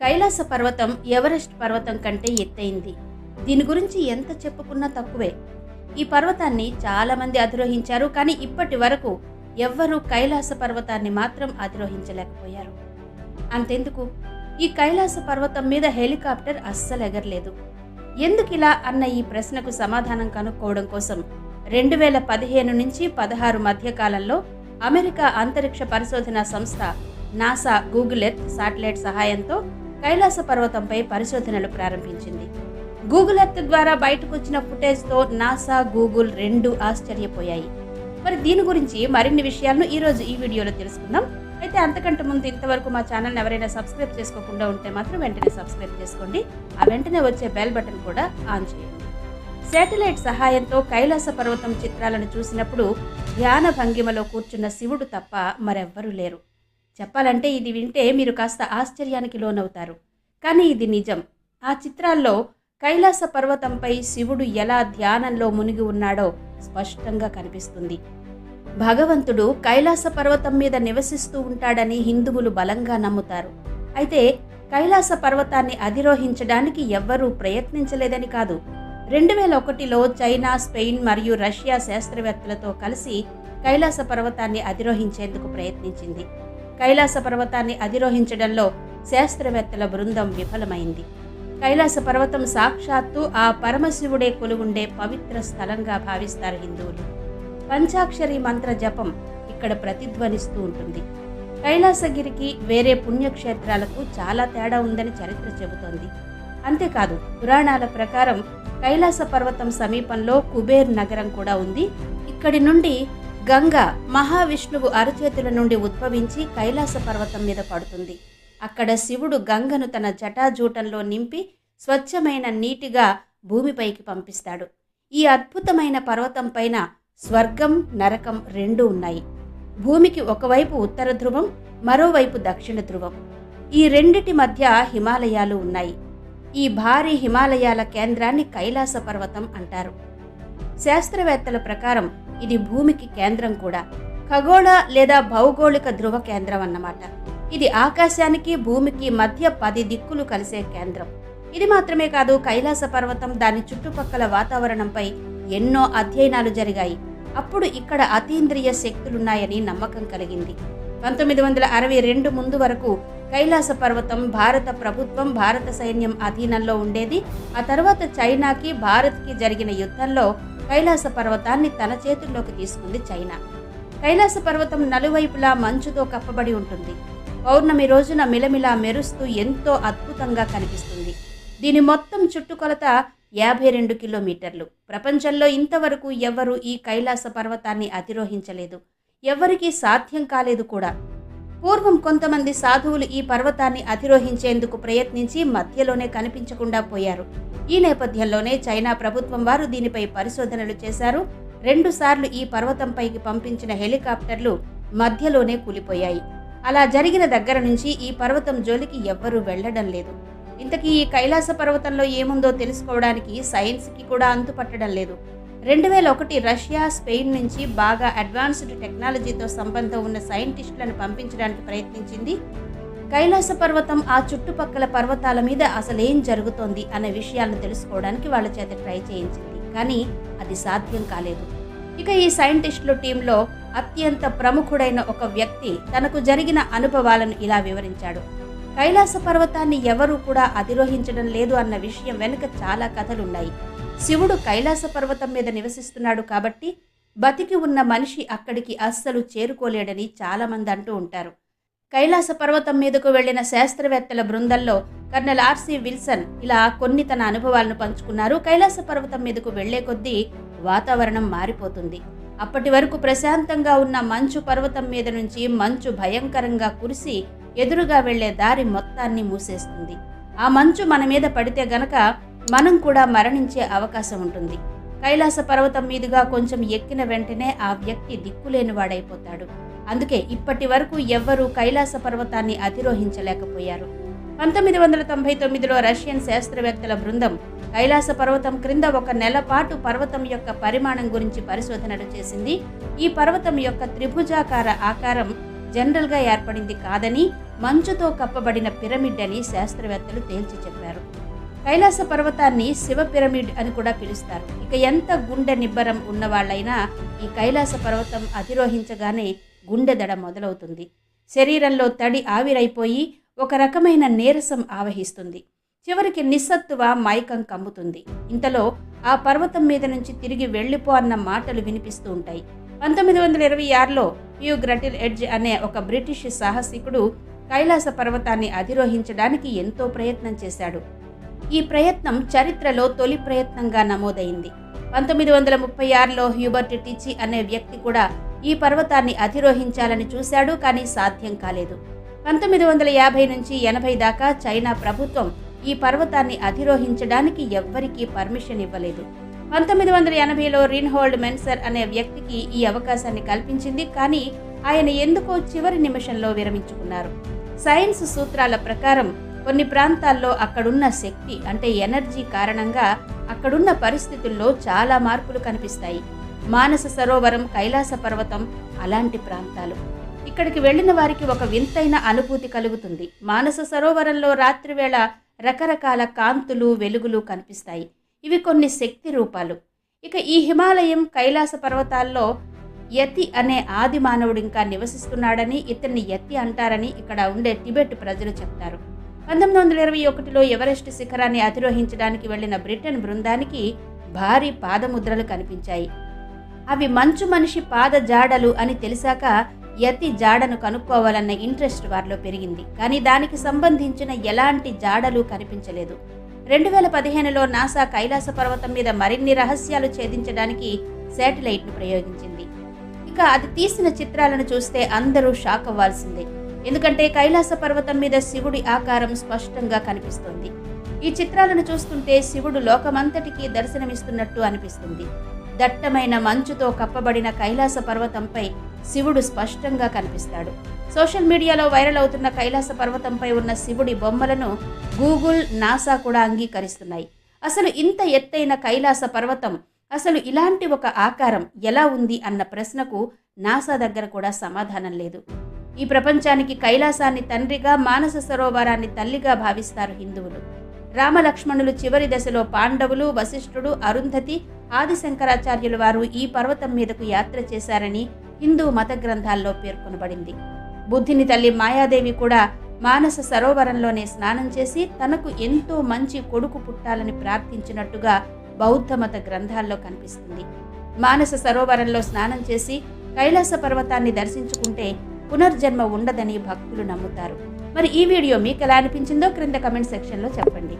కైలాస పర్వతం ఎవరెస్ట్ పర్వతం కంటే ఎత్తైంది. దీని గురించి ఎంత చెప్పుకున్నా తక్కువే. ఈ పర్వతాన్ని చాలామంది అధిరోహించారు కానీ ఇప్పటి వరకు ఎవ్వరూ కైలాస పర్వతాన్ని మాత్రం అధిరోహించలేకపోయారు. అంతెందుకు? ఈ కైలాస పర్వతం మీద హెలికాప్టర్ అస్సలు ఎగరలేదు. ఎందుకిలా అన్న ఈ ప్రశ్నకు సమాధానం కనుక్కోవడం కోసం రెండు వేల పదిహేను నుంచి పదహారు మధ్యకాలంలో అమెరికా అంతరిక్ష పరిశోధన సంస్థ నాసా గూగుల్ ఎర్త్ శాటిలైట్ సహాయంతో కైలాస పర్వతంపై పరిశోధనలు ప్రారంభించింది. గూగుల్ ఎర్త్ ద్వారా బయటకు వచ్చిన ఫుటేజ్తో నాసా గూగుల్ రెండు ఆశ్చర్యపోయాయి. మరి దీని గురించి మరిన్ని విషయాలను ఈరోజు ఈ వీడియోలో తెలుసుకుందాం. అయితే అంతకంటే ముందు ఇంతవరకు మా ఛానల్ని ఎవరైనా సబ్స్క్రైబ్ చేసుకోకుండా ఉంటే మాత్రం వెంటనే సబ్స్క్రైబ్ చేసుకోండి. ఆ వెంటనే వచ్చే బెల్ బటన్ కూడా ఆన్ చేయండి. శాటిలైట్ సహాయంతో కైలాస పర్వతం చిత్రాలను చూసినప్పుడు ధ్యాన భంగిమలో కూర్చున్న శివుడు తప్ప మరెవ్వరూ లేరు. చెప్పాలంటే ఇది వింటే మీరు కాస్త ఆశ్చర్యానికి లోనవుతారు. కానీ ఇది నిజం. ఆ చిత్రాల్లో కైలాస పర్వతంపై శివుడు ఎలా ధ్యానంలో మునిగి ఉన్నాడో స్పష్టంగా కనిపిస్తుంది. భగవంతుడు కైలాస పర్వతం మీద నివసిస్తూ ఉంటాడని హిందువులు బలంగా నమ్ముతారు. అయితే కైలాస పర్వతాన్ని అధిరోహించడానికి ఎవ్వరూ ప్రయత్నించలేదని కాదు. రెండు వేల ఒకటిలో చైనా స్పెయిన్ మరియు రష్యా శాస్త్రవేత్తలతో కలిసి కైలాస పర్వతాన్ని అధిరోహించేందుకు ప్రయత్నించింది. కైలాస పర్వతాన్ని అధిరోహించడంలో శాస్త్రవేత్తల బృందం విఫలమైంది. కైలాస పర్వతం సాక్షాత్తు ఆ పరమశివుడే కొలువుండే పవిత్ర స్థలంగా భావిస్తారు హిందువులు. పంచాక్షరి మంత్ర జపం ఇక్కడ ప్రతిధ్వనిస్తూ ఉంటుంది. కైలాసగిరికి వేరే పుణ్యక్షేత్రాలకు చాలా తేడా ఉందని చరిత్ర చెబుతోంది. అంతేకాదు పురాణాల ప్రకారం కైలాస పర్వతం సమీపంలో కుబేర్ నగరం కూడా ఉంది. ఇక్కడి నుండి గంగ మహావిష్ణువు అరచేతుల నుండి ఉద్భవించి కైలాస పర్వతం మీద పడుతుంది. అక్కడ శివుడు గంగను తన జటాజూటంలో నింపి స్వచ్ఛమైన నీటిగా భూమిపైకి పంపిస్తాడు. ఈ అద్భుతమైన పర్వతం పైన స్వర్గం నరకం రెండు ఉన్నాయి. భూమికి ఒకవైపు ఉత్తర ధ్రువం మరోవైపు దక్షిణ ధ్రువం. ఈ రెండిటి మధ్య హిమాలయాలు ఉన్నాయి. ఈ భారీ హిమాలయాల కేంద్రాన్ని కైలాస పర్వతం అంటారు. శాస్త్రవేత్తల ప్రకారం ఇది భూమికి కేంద్రం కూడా. ఖగోళ లేదా భౌగోళిక ధ్రువ కేంద్రం అన్నమాట. ఇది ఆకాశానికి భూమికి మధ్య పది దిక్కులు కలిసే కేంద్రం. ఇది మాత్రమే కాదు కైలాస పర్వతం దాని చుట్టుపక్కల వాతావరణంపై ఎన్నో అధ్యయనాలు జరిగాయి. అప్పుడు ఇక్కడ అతీంద్రియ శక్తులున్నాయని నమ్మకం కలిగింది. పంతొమ్మిది వందల అరవై రెండు ముందు వరకు కైలాస పర్వతం భారత ప్రభుత్వం భారత సైన్యం అధీనంలో ఉండేది. ఆ తర్వాత చైనాకి భారత్కి జరిగిన యుద్ధంలో కైలాస పర్వతాన్ని తన చేతుల్లోకి తీసుకుంది చైనా. కైలాస పర్వతం నలువైపులా మంచుతో కప్పబడి ఉంటుంది. పౌర్ణమి రోజున మిలమిలా మెరుస్తూ ఎంతో అద్భుతంగా కనిపిస్తుంది. దీని మొత్తం చుట్టుకొలత యాభై రెండు కిలోమీటర్లు. ప్రపంచంలో ఇంతవరకు ఎవ్వరూ ఈ కైలాస పర్వతాన్ని అధిరోహించలేదు. ఎవ్వరికీ సాధ్యం కాలేదు కూడా. పూర్వం కొంతమంది సాధువులు ఈ పర్వతాన్ని అధిరోహించేందుకు ప్రయత్నించి మధ్యలోనే కనిపించకుండా పోయారు. ఈ నేపథ్యంలోనే చైనా ప్రభుత్వం వారు దీనిపై పరిశోధనలు చేశారు. రెండుసార్లు ఈ పర్వతంపైకి పంపించిన హెలికాప్టర్లు మధ్యలోనే కూలిపోయాయి. అలా జరిగిన దగ్గర నుంచి ఈ పర్వతం జోలికి ఎవ్వరూ వెళ్ళడం లేదు. ఇంతకీ ఈ కైలాస పర్వతంలో ఏముందో తెలుసుకోవడానికి సైన్స్కి కూడా అంతుపట్టడం లేదు. రెండు వేల ఒకటి రష్యా స్పెయిన్ నుంచి బాగా అడ్వాన్స్డ్ టెక్నాలజీతో సంబంధం ఉన్న సైంటిస్టులను పంపించడానికి ప్రయత్నించింది. కైలాస పర్వతం ఆ చుట్టుపక్కల పర్వతాల మీద అసలేం జరుగుతోంది అనే విషయాలను తెలుసుకోవడానికి వాళ్ళ చేత ట్రై చేయించింది. కానీ అది సాధ్యం కాలేదు. ఇక ఈ సైంటిస్టుల టీంలో అత్యంత ప్రముఖుడైన ఒక వ్యక్తి తనకు జరిగిన అనుభవాలను ఇలా వివరించాడు. కైలాస పర్వతాన్ని ఎవరూ కూడా అధిరోహించడం లేదు అన్న విషయం వెనుక చాలా కథలున్నాయి. శివుడు కైలాస పర్వతం మీద నివసిస్తున్నాడు కాబట్టి బతికి ఉన్న మనిషి అక్కడికి అస్సలు చేరుకోలేడని చాలామంది అంటూ ఉంటారు. కైలాస పర్వతం మీదకు వెళ్ళిన శాస్త్రవేత్తల బృందంలో కర్నల్ ఆర్సి విల్సన్ ఇలా కొన్ని తన అనుభవాలను పంచుకున్నారు. కైలాస పర్వతం మీదకు వెళ్ళే కొద్దీ వాతావరణం మారిపోతుంది. అప్పటి వరకు ప్రశాంతంగా ఉన్న మంచు పర్వతం మీద నుంచి మంచు భయంకరంగా కురిసి ఎదురుగా వెళ్ళే దారి మొత్తాన్ని మూసేస్తుంది. ఆ మంచు మన మీద పడితే గనక మనం కూడా మరణించే అవకాశం ఉంటుంది. కైలాస పర్వతం మీదుగా కొంచెం ఎక్కిన వెంటనే ఆ వ్యక్తి దిక్కులేని వాడైపోతాడు అందుకే ఇప్పటి వరకు ఎవ్వరూ కైలాస పర్వతాన్ని అధిరోహించలేకపోయారు. పంతొమ్మిది వందల తొంభై తొమ్మిదిలో రష్యన్ శాస్త్రవేత్తల బృందం కైలాస పర్వతం క్రింద ఒక నెల పాటు పర్వతం యొక్క పరిమాణం గురించి పరిశోధనలు చేసింది. ఈ పర్వతం యొక్క త్రిభుజాకార ఆకారం జనరల్గా ఏర్పడింది కాదని మంచుతో కప్పబడిన పిరమిడ్ అని శాస్త్రవేత్తలు తేల్చి చెప్పారు కైలాస పర్వతాన్ని శివ పిరమిడ్ అని కూడా పిలుస్తారు. ఇక ఎంత గుండె నిబ్బరం ఉన్నవాళ్ళైనా ఈ కైలాస పర్వతం అధిరోహించగానే గుండె దడ మొదలవుతుంది. శరీరంలో తడి ఆవిరైపోయి ఒక రకమైన నీరసం ఆవహిస్తుంది. చివరికి నిస్సత్తువ మైకం కమ్ముతుంది. ఇంతలో ఆ పర్వతం మీద నుంచి తిరిగి వెళ్ళిపో అన్న మాటలు వినిపిస్తూ ఉంటాయి. పంతొమ్మిది వందల ఇరవై ఆరులో ప్యూ గ్రటిల్ ఎడ్జ్ అనే ఒక బ్రిటిష్ సాహసికుడు కైలాస పర్వతాన్ని అధిరోహించడానికి ఎంతో ప్రయత్నం చేశాడు. ఈ ప్రయత్నం చరిత్రలో తొలి ప్రయత్నంగా నమోదైంది. పంతొమ్మిది వందల ముప్పై ఆరులో హ్యూబర్ట్ టిచి అనే వ్యక్తి కూడా ఈ పర్వతాన్ని అధిరోహించాలని చూశాడు కానీ సాధ్యం కాలేదు. పంతొమ్మిది వందల యాభై నుంచి ఎనభై దాకా చైనా ప్రభుత్వం ఈ పర్వతాన్ని అధిరోహించడానికి ఎవ్వరికీ పర్మిషన్ ఇవ్వలేదు. పంతొమ్మిది వందల ఎనభైలో రిన్హోల్డ్ మెన్సర్ అనే వ్యక్తికి ఈ అవకాశాన్ని కల్పించింది కానీ ఆయన ఎందుకో చివరి నిమిషంలో విరమించుకున్నారు. సైన్స్ సూత్రాల ప్రకారం కొన్ని ప్రాంతాల్లో అక్కడున్న శక్తి అంటే ఎనర్జీ కారణంగా అక్కడున్న పరిస్థితుల్లో చాలా మార్పులు కనిపిస్తాయి. మానస సరోవరం కైలాస పర్వతం అలాంటి ప్రాంతాలు. ఇక్కడికి వెళ్ళిన వారికి ఒక వింతైన అనుభూతి కలుగుతుంది. మానస సరోవరంలో రాత్రివేళ రకరకాల కాంతులు వెలుగులు కనిపిస్తాయి. ఇవి కొన్ని శక్తి రూపాలు. ఇక ఈ హిమాలయం కైలాస పర్వతాల్లో యతి అనే ఆది మానవుడు ఇంకా నివసిస్తున్నాడని ఇతన్ని యతి అంటారని ఇక్కడ ఉండే టిబెట్ ప్రజలు చెప్తారు. పంతొమ్మిది వందల ఇరవై ఒకటిలో ఎవరెస్ట్ శిఖరాన్ని అధిరోహించడానికి వెళ్ళిన బ్రిటన్ బృందానికి భారీ పాదముద్రలు కనిపించాయి. అవి మంచు మనిషి పాద జాడలు అని తెలిసాక యతి జాడను కనుక్కోవాలన్న ఇంట్రెస్ట్ వారిలో పెరిగింది. కానీ దానికి సంబంధించిన ఎలాంటి జాడలు కనిపించలేదు. రెండు వేల పదిహేనులో నాసా కైలాస పర్వతం మీద మరిన్ని రహస్యాలు ఛేదించడానికి శాటిలైట్ను ప్రయోగించింది. ఇక అది తీసిన చిత్రాలను చూస్తే అందరూ షాక్ అవ్వాల్సిందే. ఎందుకంటే కైలాస పర్వతం మీద శివుడి ఆకారం స్పష్టంగా కనిపిస్తోంది. ఈ చిత్రాలను చూస్తుంటే శివుడు లోకమంతటికి దర్శనమిస్తున్నట్టు అనిపిస్తుంది. దట్టమైన మంచుతో కప్పబడిన కైలాస పర్వతంపై శివుడు స్పష్టంగా కనిపిస్తాడు. సోషల్ మీడియాలో వైరల్ అవుతున్న కైలాస పర్వతంపై ఉన్న శివుడి బొమ్మలను గూగుల్ నాసా కూడా అంగీకరిస్తున్నాయి. అసలు ఇంత ఎత్తైన కైలాస పర్వతం అసలు ఇలాంటి ఒక ఆకారం ఎలా ఉంది అన్న ప్రశ్నకు నాసా దగ్గర కూడా సమాధానం లేదు. ఈ ప్రపంచానికి కైలాసాన్ని తండ్రిగా మానస సరోవరాన్ని తల్లిగా భావిస్తారు హిందువులు. రామలక్ష్మణులు చివరి దశలో పాండవులు వశిష్ఠుడు అరుంధతి ఆదిశంకరాచార్యుల వారు ఈ పర్వతం మీదకు యాత్ర చేశారని హిందూ మత గ్రంథాల్లో పేర్కొనబడింది. బుద్ధిని తల్లి మాయాదేవి కూడా మానస సరోవరంలోనే స్నానం చేసి తనకు ఎంతో మంచి కొడుకు పుట్టాలని ప్రార్థించినట్టుగా బౌద్ధ మత గ్రంథాల్లో కనిపిస్తుంది. మానస సరోవరంలో స్నానం చేసి కైలాస పర్వతాన్ని దర్శించుకుంటే పునర్జన్మ ఉండదని భక్తులు నమ్ముతారు. మరి ఈ వీడియో మీకు ఎలా అనిపించిందో క్రింద కమెంట్ సెక్షన్లో చెప్పండి.